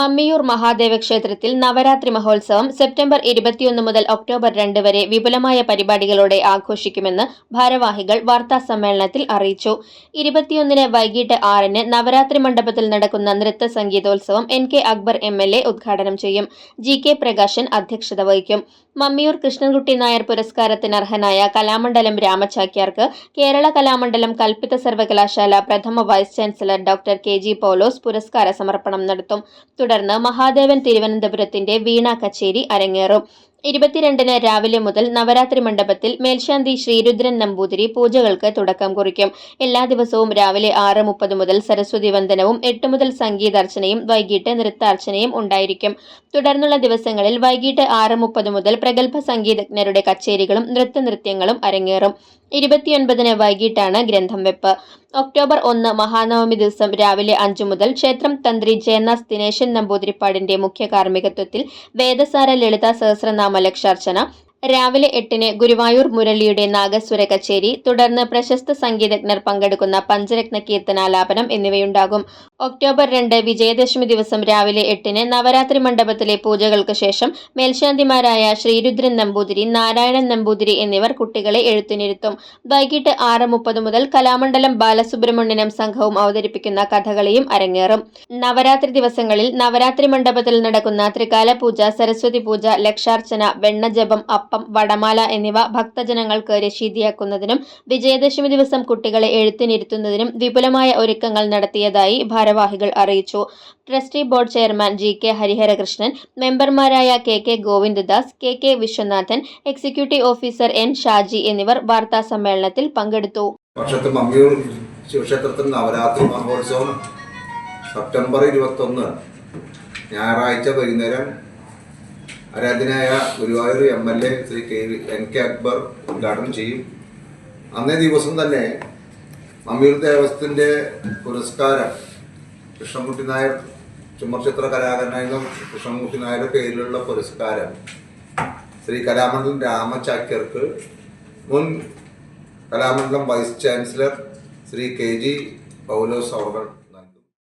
മമ്മിയൂർ മഹാദേവ ക്ഷേത്രത്തിൽ നവരാത്രി മഹോത്സവം സെപ്റ്റംബർ ഇരുപത്തിയൊന്ന് മുതൽ ഒക്ടോബർ രണ്ട് വരെ വിപുലമായ പരിപാടികളോടെ ആഘോഷിക്കുമെന്ന് ഭാരവാഹികൾ വാർത്താ സമ്മേളനത്തിൽ അറിയിച്ചു. ഇരുപത്തിയൊന്നിന് വൈകിട്ട് ആറിന് നവരാത്രി മണ്ഡപത്തിൽ നടക്കുന്ന നൃത്ത സംഗീതോത്സവം എൻ കെ അക്ബർ എം ഉദ്ഘാടനം ചെയ്യും. ജി കെ പ്രകാശൻ അധ്യക്ഷത വഹിക്കും. മമ്മിയൂർ കൃഷ്ണൻകുട്ടി നായർ പുരസ്കാരത്തിന് അർഹനായ കലാമണ്ഡലം രാമചാക്യാർക്ക് കേരള കലാമണ്ഡലം കൽപ്പിത സർവകലാശാല പ്രഥമ vice chancellor doctor K G Paulose പുരസ്കാര സമർപ്പണം നടത്തും. തുടർന്ന് മഹാദേവൻ തിരുവനന്തപുരത്തിന്റെ വീണ കച്ചേരി അരങ്ങേറും. ഇരുപത്തിരണ്ടിന് രാവിലെ മുതൽ നവരാത്രി മണ്ഡപത്തിൽ മേൽശാന്തി ശ്രീരുദ്രൻ നമ്പൂതിരി പൂജകൾക്ക് തുടക്കം കുറിക്കും. എല്ലാ ദിവസവും രാവിലെ ആറ് മുപ്പത് മുതൽ സരസ്വതി വന്ദനവും എട്ട് മുതൽ സംഗീതാർച്ചനയും വൈകിട്ട് നൃത്താർച്ചനയും ഉണ്ടായിരിക്കും. തുടർന്നുള്ള ദിവസങ്ങളിൽ വൈകിട്ട് ആറ് മുപ്പത് മുതൽ പ്രഗത്ഭ സംഗീതജ്ഞരുടെ കച്ചേരികളും നൃത്തനൃത്യങ്ങളും അരങ്ങേറും. ഇരുപത്തിയൊൻപതിന് വൈകിട്ടാണ് ഗ്രന്ഥം വെപ്പ്. ഒക്ടോബർ ഒന്ന് മഹാനവമി ദിവസം രാവിലെ അഞ്ചു മുതൽ ക്ഷേത്രം തന്ത്രി ജയനാസ് ദിനേശൻ നമ്പൂതിരിപ്പാടിന്റെ മുഖ്യ കാർമ്മികത്വത്തിൽ വേദസാര ലളിത സഹസ്രനാമ ലക്ഷാർച്ചന രാവിലെ എട്ടിന് ഗുരുവായൂർ മുരളിയുടെ നാഗസ്വര കച്ചേരി തുടർന്ന് പ്രശസ്ത സംഗീതജ്ഞർ പങ്കെടുക്കുന്ന പഞ്ചരത്ന കീർത്തനാലാപനം എന്നിവയുണ്ടാകും. ഒക്ടോബർ രണ്ട് വിജയദശമി ദിവസം രാവിലെ എട്ടിന് നവരാത്രി മണ്ഡപത്തിലെ പൂജകൾക്ക് ശേഷം മേൽശാന്തിമാരായ ശ്രീരുദ്രൻ നമ്പൂതിരി നാരായണൻ നമ്പൂതിരി എന്നിവർ കുട്ടികളെ എഴുത്തിനിരുത്തും. വൈകിട്ട് ആറ് മുപ്പത് മുതൽ കലാമണ്ഡലം ബാലസുബ്രഹ്മണ്യനും സംഘവും അവതരിപ്പിക്കുന്ന കഥകളിയും അരങ്ങേറും. നവരാത്രി ദിവസങ്ങളിൽ നവരാത്രി മണ്ഡപത്തിൽ നടക്കുന്ന ത്രികാല പൂജ സരസ്വതി പൂജ ലക്ഷാർച്ചന വെണ്ണജപം അപ്പം വടമാല എന്നിവ ഭക്തജനങ്ങൾക്ക് രശീതിയാക്കുന്നതിനും വിജയദശമി ദിവസം കുട്ടികളെ എഴുത്തിനിരുത്തുന്നതിനും വിപുലമായ ഒരുക്കങ്ങൾ നടത്തിയതായി ഭാരവാഹികൾ അറിയിച്ചു. Trustee board chairman G K Hariharakrishnan മെമ്പർമാരായ K K Govindadas K K Viswanathan executive officer N Shaji എന്നിവർ വാർത്താ സമ്മേളനത്തിൽ പങ്കെടുത്തു. ഞായറാഴ്ച വൈകുന്നേരം ആരാധ്യനായ Guruvayur M L A Shri K N K Akbar ഉദ്ഘാടനം ചെയ്യും. അന്നേ ദിവസം തന്നെ അമീർ ദേവസ്ഥത്തിന്റെ പുരസ്കാരം കൃഷ്ണൻകുട്ടി നായർ ചുമർചിത്ര കലാകാരനായിരുന്ന കൃഷ്ണൻകുട്ടി നായരുടെ പേരിലുള്ള പുരസ്കാരം ശ്രീ കലാമണ്ഡലം രാമചാക്യർക്ക് മുൻ Kalamandalam vice chancellor Shri K G Paulose അവർ